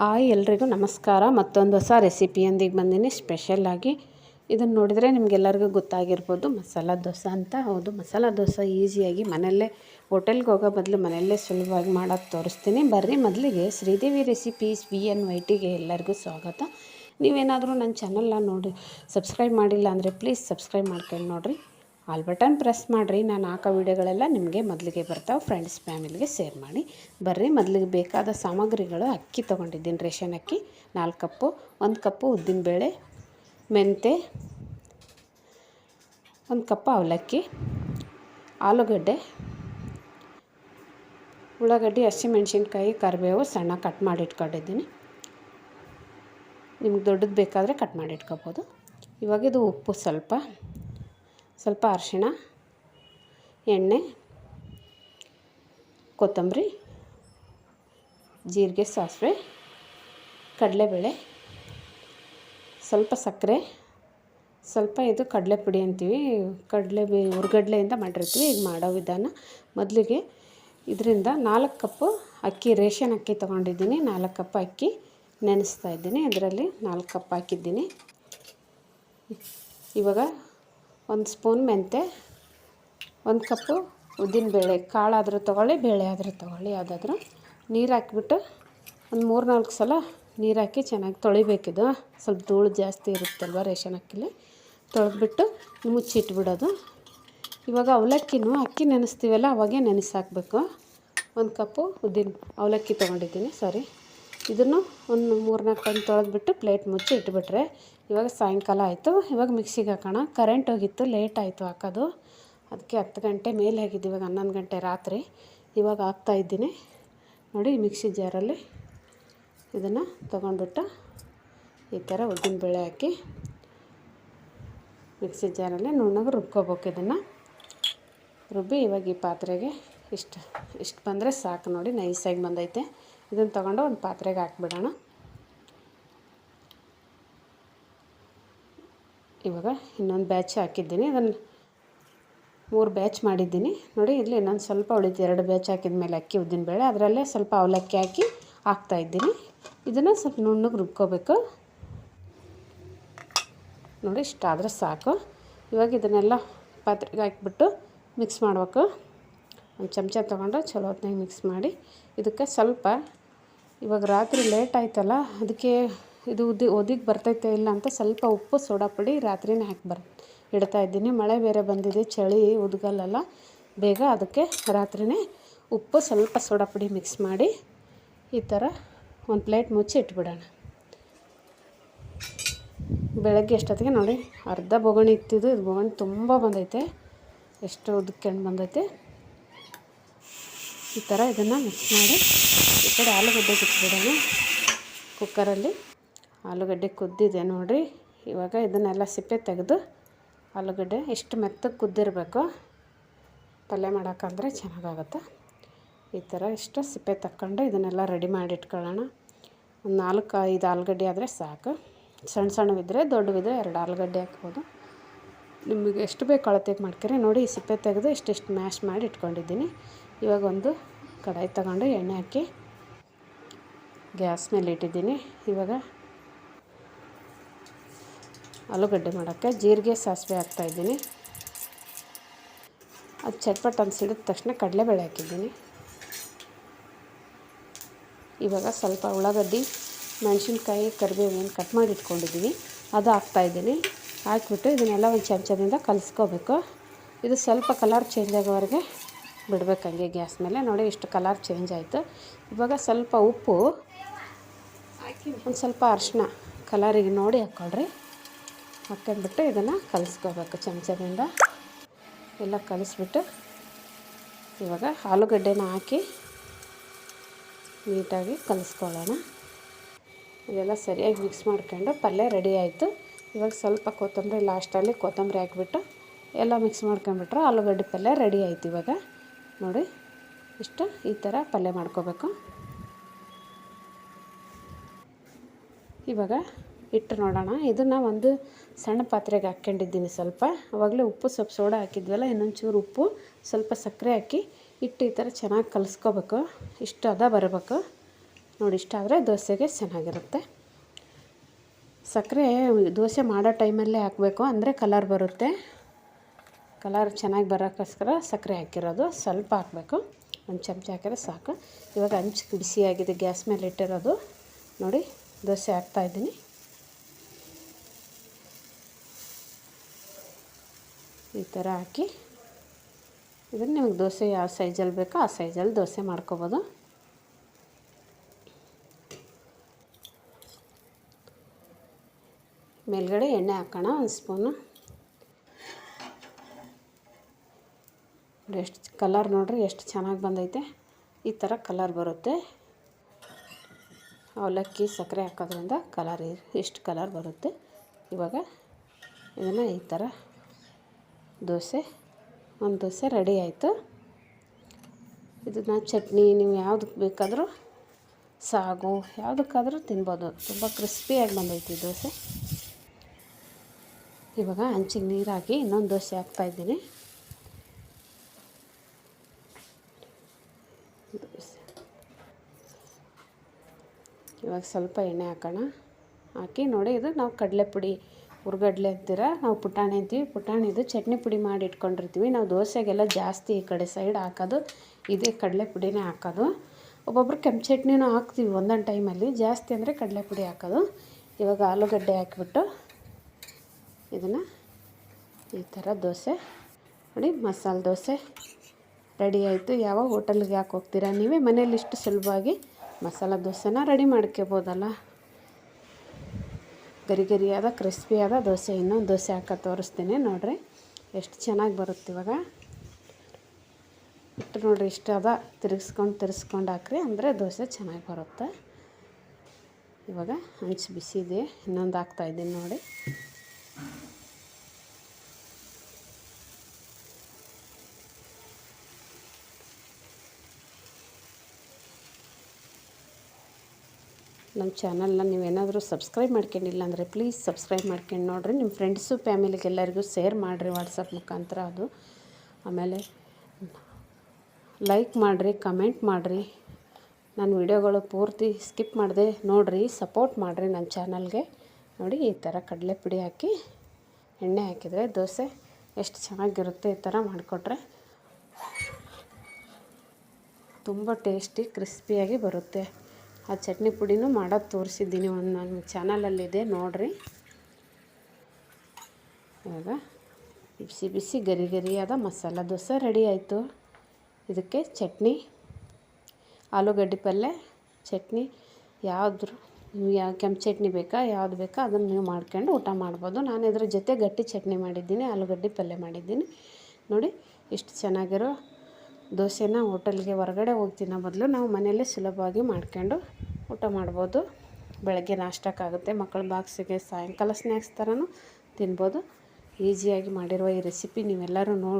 Hi ಎಲ್ರಿಗೂ ನಮಸ್ಕಾರ. ಮತ್ತೊಂದು ಹೊಸ ರೆಸಿಪಿಯೊಂದಿಗೆ ಬಂದೀನಿ. ಸ್ಪೆಷಲ್ಲಾಗಿ ಇದನ್ನು ನೋಡಿದರೆ ನಿಮಗೆಲ್ಲರಿಗೂ ಗೊತ್ತಾಗಿರ್ಬೋದು. ಮಸಾಲ ದೋಸೆ ಅಂತ. ಹೌದು, ಮಸಾಲ ದೋಸೆ ಈಸಿಯಾಗಿ ಮನೆಯಲ್ಲೇ, ಹೋಟೆಲ್ಗೆ ಹೋಗೋ ಬದಲು ಮನೆಯಲ್ಲೇ ಸುಲಭವಾಗಿ ಮಾಡೋದು ತೋರಿಸ್ತೀನಿ. ಬರ್ರಿ ಮೊದಲಿಗೆ ಶ್ರೀದೇವಿ ರೆಸಿಪೀಸ್ ವಿ ಎನ್ ವೈಟಿಗೆ ಎಲ್ಲರಿಗೂ ಸ್ವಾಗತ. ನೀವೇನಾದರೂ ನನ್ನ ಚಾನಲ್ನ ನೋಡಿ ಸಬ್ಸ್ಕ್ರೈಬ್ ಮಾಡಿಲ್ಲ ಅಂದರೆ ಪ್ಲೀಸ್ ಸಬ್ಸ್ಕ್ರೈಬ್ ಮಾಡ್ಕೊಂಡು ನೋಡಿರಿ. ಆಲ್ ಬಟನ್ ಪ್ರೆಸ್ ಮಾಡಿರಿ. ನಾನು ಹಾಕೋ ವೀಡಿಯೋಗಳೆಲ್ಲ ನಿಮಗೆ ಮೊದಲಿಗೆ ಬರ್ತಾವೆ. ಫ್ರೆಂಡ್ಸ್ ಫ್ಯಾಮಿಲಿಗೆ ಶೇರ್ ಮಾಡಿ. ಬರ್ರಿ, ಮೊದಲಿಗೆ ಬೇಕಾದ ಸಾಮಗ್ರಿಗಳು ಅಕ್ಕಿ ತೊಗೊಂಡಿದ್ದೀನಿ ರೇಷನ್ ಅಕ್ಕಿ. ನಾಲ್ಕು ಕಪ್ಪು, ಒಂದು ಕಪ್ಪು ಉದ್ದಿನಬೇಳೆ ಮೆಂತೆ ಒಂದು ಕಪ್ ಅವಲಕ್ಕಿ, ಆಲೂಗಡ್ಡೆ, ಉಳ್ಳಾಗಡ್ಡಿ, ಹಸಿಮೆಣ್ಸಿನ್ಕಾಯಿ, ಕರಿಬೇವು ಸಣ್ಣ ಕಟ್ ಮಾಡಿ ಇಟ್ಕೊಂಡಿದ್ದೀನಿ. ನಿಮ್ಗೆ ದೊಡ್ಡದು ಬೇಕಾದರೆ ಕಟ್ ಮಾಡಿ ಇಟ್ಕೊಬೋದು. ಇವಾಗ ಉಪ್ಪು ಸ್ವಲ್ಪ. ಸ್ವಲ್ಪ ಅರಿಶಿಣ, ಎಣ್ಣೆ, ಕೊತ್ತಂಬರಿ, ಜೀರಿಗೆ, ಸಾಸಿವೆ, ಕಡಲೆಬೇಳೆ, ಸ್ವಲ್ಪ ಸಕ್ಕರೆ, ಸ್ವಲ್ಪ ಇದು ಕಡಲೆ ಪುಡಿ ಅಂತೀವಿ. ಕಡಲೆ ಬಿ ಹುರ್ಗಡ್ಲೆಯಿಂದ ಮಾಡಿರ್ತೀವಿ. ಈಗ ಮಾಡೋ ವಿಧಾನ ಮೊದಲಿಗೆ ಇದರಿಂದ ನಾಲ್ಕು ಕಪ್ಪು ಅಕ್ಕಿ, ರೇಷನ್ ಅಕ್ಕಿ ತೊಗೊಂಡಿದ್ದೀನಿ. ನಾಲ್ಕು ಕಪ್ ಅಕ್ಕಿ ನೆನೆಸ್ತಾ ಇದ್ದೀನಿ. ಇದರಲ್ಲಿ ನಾಲ್ಕು ಕಪ್ ಹಾಕಿದ್ದೀನಿ. ಇವಾಗ ಒಂದು ಸ್ಪೂನ್ ಮೆಂತೆ, ಒಂದು ಕಪ್ಪು ಉದ್ದಿನಬೇಳೆ ಕಾಳಾದರೂ ತೊಗೊಳ್ಳಿ, ಬೇಳೆ ಆದರೂ ತೊಗೊಳ್ಳಿ, ಯಾವುದಾದ್ರೂ ನೀರು ಹಾಕಿಬಿಟ್ಟು ಒಂದು ಮೂರು ನಾಲ್ಕು ಸಲ ನೀರು ಹಾಕಿ ಚೆನ್ನಾಗಿ ತೊಳಿಬೇಕಿದು. ಸ್ವಲ್ಪ ಧೂಳು ಜಾಸ್ತಿ ಇರುತ್ತಲ್ವ ರೇಷನ್ ಅಕ್ಕಿಲಿ. ತೊಳೆದ್ಬಿಟ್ಟು ಮುಚ್ಚಿಟ್ಬಿಡೋದು. ಇವಾಗ ಅವಲಕ್ಕಿನೂ ಅಕ್ಕಿ ನೆನೆಸ್ತೀವಲ್ಲ, ಅವಾಗೇ ನೆನೆಸಾಕಬೇಕು. ಒಂದು ಕಪ್ಪು ಉದ್ದಿನ ಅವಲಕ್ಕಿ ತೊಗೊಂಡಿದ್ದೀನಿ, ಸಾರಿ. ಇದನ್ನು ಒಂದು ಮೂರ್ನಾಲ್ಕು ಟೈಮ್ ತೊಳೆದ್ಬಿಟ್ಟು ಪ್ಲೇಟ್ ಮುಚ್ಚಿ ಇಟ್ಬಿಟ್ರೆ ಇವಾಗ ಸಾಯಂಕಾಲ ಆಯಿತು. ಇವಾಗ ಮಿಕ್ಸಿಗೆ ಹಾಕೋಣ. ಕರೆಂಟ್ ಹೋಗಿತ್ತು, ಲೇಟ್ ಆಯಿತು ಹಾಕೋದು. ಅದಕ್ಕೆ ಹತ್ತು ಗಂಟೆ ಮೇಲೆ ಹಾಕಿದ್ದು ಇವಾಗ ಹನ್ನೊಂದು ಗಂಟೆ ರಾತ್ರಿ. ಇವಾಗ ಹಾಕ್ತಾಯಿದ್ದೀನಿ ನೋಡಿ, ಮಿಕ್ಸಿ ಜಾರಲ್ಲಿ ಇದನ್ನು ತೊಗೊಂಡ್ಬಿಟ್ಟು ಈ ಥರ ಉದ್ದಿನಬೇಳೆ ಹಾಕಿ ಮಿಕ್ಸಿ ಜಾರಲ್ಲಿ ನುಣ್ಣಗೆ ರುಬ್ಕೋಬೇಕು ಇದನ್ನು. ರುಬ್ಬಿ ಇವಾಗ ಈ ಪಾತ್ರೆಗೆ ಇಷ್ಟು ಇಷ್ಟು ಬಂದರೆ ಸಾಕು. ನೋಡಿ, ನೈಸಾಗಿ ಬಂದೈತೆ. ಇದನ್ನು ತಗೊಂಡು ಒಂದು ಪಾತ್ರೆಗೆ ಹಾಕ್ಬಿಡೋಣ. ಇವಾಗ ಇನ್ನೊಂದು ಬ್ಯಾಚ್ ಹಾಕಿದ್ದೀನಿ. ಅದನ್ನು ಮೂರು ಬ್ಯಾಚ್ ಮಾಡಿದ್ದೀನಿ. ನೋಡಿ ಇಲ್ಲಿ ಇನ್ನೊಂದು ಸ್ವಲ್ಪ ಉಳಿತು. ಎರಡು ಬ್ಯಾಚ್ ಹಾಕಿದ ಮೇಲೆ ಅಕ್ಕಿ ಉದ್ದಿನಬೇಳೆ ಅದರಲ್ಲೇ ಸ್ವಲ್ಪ ಅವಲಕ್ಕಿ ಹಾಕಿ ಹಾಕ್ತಾಯಿದ್ದೀನಿ ಇದನ್ನು ಸ್ವಲ್ಪ ನುಣ್ಣಗೆ ರುಬ್ಕೋಬೇಕು. ನೋಡಿ ಇಷ್ಟಾದರೆ ಸಾಕು. ಇವಾಗ ಇದನ್ನೆಲ್ಲ ಪಾತ್ರೆಗೆ ಹಾಕಿಬಿಟ್ಟು ಮಿಕ್ಸ್ ಮಾಡ್ಬೇಕು. ಒಂದು ಚಮಚ ತೊಗೊಂಡು ಚಲೋ ಹೊತ್ನಾಗ ಮಿಕ್ಸ್ ಮಾಡಿ. ಇದಕ್ಕೆ ಸ್ವಲ್ಪ ಇವಾಗ ರಾತ್ರಿ ಲೇಟ್ ಆಯ್ತಲ್ಲ, ಅದಕ್ಕೆ ಇದು ಉದ್ದಿ ಒದಿಗೆ ಬರ್ತೈತೆ ಇಲ್ಲ ಅಂತ ಸ್ವಲ್ಪ ಉಪ್ಪು, ಸೋಡಾ ಪುಡಿ ರಾತ್ರಿನೇ ಹಾಕಿ ಬರ್, ಇಡ್ತಾ ಇದ್ದೀನಿ. ಮಳೆ ಬೇರೆ ಬಂದಿದೆ, ಚಳಿ ಉದ್ಗಲ್ಲಲ್ಲ. ಬೇಗ ಅದಕ್ಕೆ ರಾತ್ರಿನೇ ಉಪ್ಪು, ಸ್ವಲ್ಪ ಸೋಡಾ ಪುಡಿ ಮಿಕ್ಸ್ ಮಾಡಿ ಈ ಥರ ಒಂದು ಪ್ಲೇಟ್ ಮುಚ್ಚಿ ಇಟ್ಬಿಡೋಣ. ಬೆಳಗ್ಗೆ ಎಷ್ಟೊತ್ತಿಗೆ ನೋಡಿ, ಅರ್ಧ ಬೊಗಣಿ ಇತ್ತಿದ್ದು, ಇದು ಬೊಗಣಿ ತುಂಬ ಬಂದೈತೆ. ಎಷ್ಟು ಉದ್ಕೊಂಡು ಬಂದೈತೆ. ಈ ಥರ ಇದನ್ನು ಮಿಕ್ಸ್ ಮಾಡಿ ಈ ಕಡೆ ಆಲೂಗಡ್ಡೆ ಬಿಟ್ಬಿಡೋಣ ಕುಕ್ಕರಲ್ಲಿ. ಆಲೂಗಡ್ಡೆ ಕುದ್ದಿದೆ ನೋಡಿರಿ. ಇವಾಗ ಇದನ್ನೆಲ್ಲ ಸಿಪ್ಪೆ ತೆಗೆದು ಆಲೂಗಡ್ಡೆ ಎಷ್ಟು ಮೆತ್ತಗೆ ಕುದ್ದಿರಬೇಕು ಪಲ್ಯ ಮಾಡೋಕ್ಕಂದ್ರೆ ಚೆನ್ನಾಗಾಗುತ್ತೆ. ಈ ಥರ ಇಷ್ಟು ಸಿಪ್ಪೆ ತಕ್ಕೊಂಡು ಇದನ್ನೆಲ್ಲ ರೆಡಿ ಮಾಡಿ ಇಟ್ಕೊಳ್ಳೋಣ ಒಂದು ನಾಲ್ಕು ಐದು ಆಲೂಗಡ್ಡೆ ಆದರೆ ಸಾಕು. ಸಣ್ಣ ಸಣ್ಣವಿದ್ರೆ ದೊಡ್ಡವಿದ್ರೆ ಎರಡು ಆಲೂಗಡ್ಡೆ ಹಾಕ್ಬೋದು. ನಿಮಗೆ ಎಷ್ಟು ಬೇಕು ಅಳತೆಗೆ ಮಾಡ್ಕೊರಿ ನೋಡಿ ಸಿಪ್ಪೆ ತೆಗೆದು ಇಷ್ಟಿಷ್ಟು ಮ್ಯಾಶ್ ಮಾಡಿ ಇಟ್ಕೊಂಡಿದ್ದೀನಿ. ಇವಾಗ ಒಂದು ಕಡಾಯಿ ತಗೊಂಡು ಎಣ್ಣೆ ಹಾಕಿ ಗ್ಯಾಸ್ ಮೇಲೆ ಇಟ್ಟಿದ್ದೀನಿ. ಇವಾಗ ಆಲೂಗಡ್ಡೆ ಮಾಡೋಕ್ಕೆ ಜೀರಿಗೆ ಸಾಸಿವೆ ಹಾಕ್ತಾಯಿದ್ದೀನಿ ಅದು ಚಟ್ಪಟ್ ಅಂತ ಸಿಡಿದ ತಕ್ಷಣ ಕಡಲೆಬೇಳೆ ಹಾಕಿದ್ದೀನಿ. ಇವಾಗ ಸ್ವಲ್ಪ ಉಳ್ಳಾಗಡ್ಡಿ, ಮೆಣಸಿನ್ಕಾಯಿ ಏನು ಕಟ್ ಮಾಡಿ ಇಟ್ಕೊಂಡಿದ್ದೀನಿ ಅದು ಹಾಕ್ತಾಯಿದ್ದೀನಿ ಹಾಕ್ಬಿಟ್ಟು ಇದನ್ನೆಲ್ಲ ಒಂದು ಚಮಚದಿಂದ ಕಲಿಸ್ಕೋಬೇಕು. ಇದು ಸ್ವಲ್ಪ ಕಲರ್ ಚೇಂಜ್ ಆಗೋವರೆಗೆ ಬಿಡ್ಬೇಕು ಹಂಗೆ ಗ್ಯಾಸ್ ಮೇಲೆ. ನೋಡಿ ಇಷ್ಟು ಕಲರ್ ಚೇಂಜ್ ಆಯಿತು. ಇವಾಗ ಸ್ವಲ್ಪ ಉಪ್ಪು, ಒಂದು ಸ್ವಲ್ಪ ಅರಿಶಿನ ಕಲರಿಗೆ ನೋಡಿ ಹಾಕ್ಕೊಳ್ರಿ. ಹಾಕೊಂಡ್ಬಿಟ್ಟು ಇದನ್ನು ಕಲಿಸ್ಕೋಬೇಕು ಚಮಚದಿಂದ. ಎಲ್ಲ ಕಲಿಸ್ಬಿಟ್ಟು ಇವಾಗ ಆಲೂಗಡ್ಡೆನ ಹಾಕಿ ನೀಟಾಗಿ ಕಲಿಸ್ಕೊಳ್ಳೋಣ. ಇದೆಲ್ಲ ಸರಿಯಾಗಿ ಮಿಕ್ಸ್ ಮಾಡ್ಕೊಂಡು ಪಲ್ಯ ರೆಡಿ ಆಯಿತು. ಇವಾಗ ಸ್ವಲ್ಪ ಕೊತ್ತಂಬರಿ, ಲಾಸ್ಟಲ್ಲಿ ಕೊತ್ತಂಬರಿ ಹಾಕ್ಬಿಟ್ಟು ಎಲ್ಲ ಮಿಕ್ಸ್ ಮಾಡ್ಕೊಂಡ್ಬಿಟ್ರೆ ಆಲೂಗಡ್ಡೆ ಪಲ್ಯ ರೆಡಿ ಆಯ್ತು ಇವಾಗ. ನೋಡಿ, ಇಷ್ಟು, ಈ ಥರ ಪಲ್ಯ ಮಾಡ್ಕೋಬೇಕು. ಇವಾಗ ಇಟ್ಟು ನೋಡೋಣ. ಇದನ್ನು ಒಂದು ಸಣ್ಣ ಪಾತ್ರೆಗೆ ಹಾಕ್ಕೊಂಡಿದ್ದೀನಿ ಸ್ವಲ್ಪ. ಆವಾಗಲೇ ಉಪ್ಪು ಸ್ವಲ್ಪ ಸೋಡಾ ಹಾಕಿದ್ವಲ್ಲ, ಇನ್ನೊಂಚೂರು ಉಪ್ಪು, ಸ್ವಲ್ಪ ಸಕ್ಕರೆ ಹಾಕಿ ಹಿಟ್ಟು ಈ ಥರ ಚೆನ್ನಾಗಿ ಕಲಿಸ್ಕೋಬೇಕು. ಇಷ್ಟು ಅದ ಬರಬೇಕು. ನೋಡಿ, ಇಷ್ಟ ಆದರೆ ದೋಸೆಗೆ ಚೆನ್ನಾಗಿರುತ್ತೆ. ಸಕ್ಕರೆ ದೋಸೆ ಮಾಡೋ ಟೈಮಲ್ಲೇ ಹಾಕಬೇಕು, ಅಂದರೆ ಕಲರ್ ಬರುತ್ತೆ. ಕಲರ್ ಚೆನ್ನಾಗಿ ಬರೋಕ್ಕೋಸ್ಕರ ಸಕ್ಕರೆ ಹಾಕಿರೋದು. ಸ್ವಲ್ಪ ಹಾಕಬೇಕು. ಒಂದು ಚಮಚ ಹಾಕಿದ್ರೆ ಸಾಕು. ಇವಾಗ ಹಂಚು ಬಿಸಿಯಾಗಿದೆ. ಗ್ಯಾಸ್ ಮೇಲೆ ಇಟ್ಟಿರೋದು. ನೋಡಿ, ದೋಸೆ ಹಾಕ್ತಾಯಿದ್ದೀನಿ ಈ ಥರ ಹಾಕಿ. ಇದನ್ನು ನಿಮಗೆ ದೋಸೆ ಯಾವ ಸೈಜಲ್ಲಿ ಬೇಕೋ ಆ ಸೈಜಲ್ಲಿ ದೋಸೆ ಮಾಡ್ಕೊಬೋದು. ಮೇಲ್ಗಡೆ ಎಣ್ಣೆ ಹಾಕೋಣ. ಒಂದು ಸ್ಪೂನು. ಎಷ್ಟು ಕಲರ್ ನೋಡ್ರಿ ಎಷ್ಟು ಚೆನ್ನಾಗಿ ಬಂದೈತೆ. ಈ ಥರ ಕಲರ್ ಬರುತ್ತೆ. ಅವಲಕ್ಕಿ, ಸಕ್ಕರೆ ಹಾಕೋದ್ರಿಂದ ಕಲರ್ ಎಷ್ಟು ಕಲರ್ ಬರುತ್ತೆ. ಇವಾಗ ಇದನ್ನು ಈ ಥರ ದೋಸೆ, ಒಂದು ದೋಸೆ ರೆಡಿ ಆಯಿತು. ಇದನ್ನು ಚಟ್ನಿ ನೀವು ಯಾವುದಕ್ಕೆ ಬೇಕಾದರೂ ಸಾಗು, ಯಾವುದಕ್ಕಾದರೂ ತಿನ್ಬೋದು. ತುಂಬ ಕ್ರಿಸ್ಪಿಯಾಗಿ ಬಂದೈತಿ ದೋಸೆ. ಇವಾಗ ಹಂಚಿಗೆ ನೀರಾಕಿ ಇನ್ನೊಂದು ದೋಸೆ ಹಾಕ್ತಾಯಿದ್ದೀನಿ ದೋಸೆ ಇವಾಗ ಸ್ವಲ್ಪ ಎಣ್ಣೆ ಹಾಕೋಣ. ಹಾಕಿ ನೋಡಿ ಇದು ನಾವು ಕಡಲೆ ಪುಡಿ ಹುರ್ಗಡ್ಲೆ ಅಂತೀರ, ನಾವು ಪುಟಾಣಿ ಅಂತೀವಿ. ಪುಟಾಣಿದು ಚಟ್ನಿ ಪುಡಿ ಮಾಡಿ ಇಟ್ಕೊಂಡಿರ್ತೀವಿ. ನಾವು ದೋಸೆಗೆಲ್ಲ ಜಾಸ್ತಿ ಈ ಕಡೆ ಸೈಡ್ ಹಾಕೋದು, ಇದೇ ಕಡಲೆ ಪುಡಿನೇ ಹಾಕೋದು. ಒಬ್ಬೊಬ್ರು ಕೆಂಪು ಚಟ್ನಿನೂ ಹಾಕ್ತೀವಿ ಒಂದೊಂದು ಟೈಮಲ್ಲಿ. ಜಾಸ್ತಿ ಅಂದರೆ ಕಡಲೆ ಪುಡಿ ಹಾಕೋದು. ಇವಾಗ ಆಲೂಗಡ್ಡೆ ಹಾಕಿಬಿಟ್ಟು ಇದನ್ನು ಈ ಥರ ದೋಸೆ. ನೋಡಿ, ಮಸಾಲೆ ದೋಸೆ ರೆಡಿ ಆಯಿತು. ಯಾವ ಹೋಟೆಲ್ಗೆ ಯಾಕೆ ಹೋಗ್ತೀರಾ? ನೀವೇ ಮನೇಲಿ ಇಷ್ಟು ಸುಲಭವಾಗಿ ಮಸಾಲ ದೋಸೆನ ರೆಡಿ ಮಾಡ್ಕೋಬೋದಲ್ಲ ಗರಿ ಗರಿಯಾದ, ಕ್ರಿಸ್ಪಿಯಾದ ದೋಸೆ. ಇನ್ನೊಂದು ದೋಸೆ ಹಾಕ ತೋರಿಸ್ತೀನಿ ನೋಡಿರಿ. ಎಷ್ಟು ಚೆನ್ನಾಗಿ ಬರುತ್ತೆ ಇವಾಗ. ಇಟ್ಟು ನೋಡಿರಿ ಇಷ್ಟು ಅದ ತಿರ್ಗಿಸ್ಕೊಂಡು ತಿರ್ಗಿಸ್ಕೊಂಡು ಹಾಕ್ರಿ. ಅಂದರೆ ದೋಸೆ ಚೆನ್ನಾಗಿ ಬರುತ್ತೆ. ಇವಾಗ ಹಂಚು ಬಿಸಿ ಇದೆ. ಇನ್ನೊಂದು ಹಾಕ್ತಾಯಿದ್ದೀನಿ ನೋಡಿ. ನಮ್ಮ ಚಾನಲ್ನ ನೀವೇನಾದರೂ ಸಬ್ಸ್ಕ್ರೈಬ್ ಮಾಡ್ಕೊಂಡಿಲ್ಲ ಅಂದರೆ ಪ್ಲೀಸ್ ಸಬ್ಸ್ಕ್ರೈಬ್ ಮಾಡ್ಕೊಂಡು ನೋಡಿರಿ. ನಿಮ್ಮ ಫ್ರೆಂಡ್ಸು, ಫ್ಯಾಮಿಲಿಗೆಲ್ಲರಿಗೂ ಶೇರ್ ಮಾಡಿರಿ ವಾಟ್ಸಪ್ ಮುಖಾಂತರ ಅದು. ಆಮೇಲೆ ಲೈಕ್ ಮಾಡಿರಿ, ಕಮೆಂಟ್ ಮಾಡಿರಿ. ನನ್ನ ವಿಡಿಯೋಗಳು ಪೂರ್ತಿ ಸ್ಕಿಪ್ ಮಾಡಿದೆ ನೋಡಿರಿ, ಸಪೋರ್ಟ್ ಮಾಡಿರಿ ನನ್ನ ಚಾನಲ್ಗೆ. ನೋಡಿ, ಈ ಥರ ಕಡಲೆ ಪುಡಿ ಹಾಕಿ ಎಣ್ಣೆ ಹಾಕಿದರೆ ದೋಸೆ ಎಷ್ಟು ಚೆನ್ನಾಗಿರುತ್ತೆ ಈ ಥರ ಮಾಡಿಕೊಟ್ರೆ ತುಂಬ ಟೇಸ್ಟಿ, ಕ್ರಿಸ್ಪಿಯಾಗಿ ಬರುತ್ತೆ. ಆ ಚಟ್ನಿ ಪುಡಿನೂ ಮಾಡೋದು ತೋರಿಸಿದ್ದೀನಿ ಒಂದು ನನ್ನ ಚಾನಲಲ್ಲಿದೆ, ನೋಡಿರಿ. ಇವಾಗ ಬಿಸಿ ಬಿಸಿ ಗರಿ ಗರಿಯಾದ ಮಸಾಲ ದೋಸೆ ರೆಡಿ ಆಯಿತು. ಇದಕ್ಕೆ ಚಟ್ನಿ, ಆಲೂಗಡ್ಡೆ ಪಲ್ಯ ಚಟ್ನಿ. ಯಾವ್ದು ನೀವು ಯಾವ ಕೆಂಪು ಚಟ್ನಿ ಬೇಕಾ, ಯಾವ್ದು ಬೇಕಾ, ಅದನ್ನು ನೀವು ಮಾಡ್ಕೊಂಡು ಊಟ ಮಾಡ್ಬೋದು. ನಾನು ಇದ್ರ ಜೊತೆ ಗಟ್ಟಿ ಚಟ್ನಿ ಮಾಡಿದ್ದೀನಿ, ಆಲೂಗಡ್ಡೆ ಪಲ್ಯ ಮಾಡಿದ್ದೀನಿ. ನೋಡಿ, ಎಷ್ಟು ಚೆನ್ನಾಗಿರೋ ದೋಸೆನ ಹೋಟೆಲ್ಗೆ ಹೊರಗಡೆ ಹೋಗಿ ತಿನ್ನೋ ಬದಲು ನಾವು ಮನೆಯಲ್ಲೇ ಸುಲಭವಾಗಿ ಮಾಡ್ಕೊಂಡು ಊಟ ಮಾಡ್ಬೋದು. ಬೆಳಗ್ಗೆ ನಾಷ್ಟಕ್ಕಾಗುತ್ತೆ. ಮಕ್ಕಳ ಬಾಕ್ಸಿಗೆ ಸಾಯಂಕಾಲ ಸ್ನ್ಯಾಕ್ಸ್ ಥರನೂ ತಿನ್ಬೋದು. ಈಸಿಯಾಗಿ ಮಾಡಿರುವ ಈ ರೆಸಿಪಿ ನೀವೆಲ್ಲರೂ ನೋ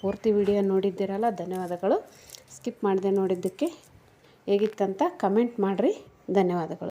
ಪೂರ್ತಿ ವಿಡಿಯೋ ನೋಡಿದ್ದೀರಲ್ಲ, ಧನ್ಯವಾದಗಳು. ಸ್ಕಿಪ್ ಮಾಡದೆ ನೋಡಿದ್ದಕ್ಕೆ ಹೇಗಿತ್ತಂತ ಕಮೆಂಟ್ ಮಾಡಿರಿ. ಧನ್ಯವಾದಗಳು.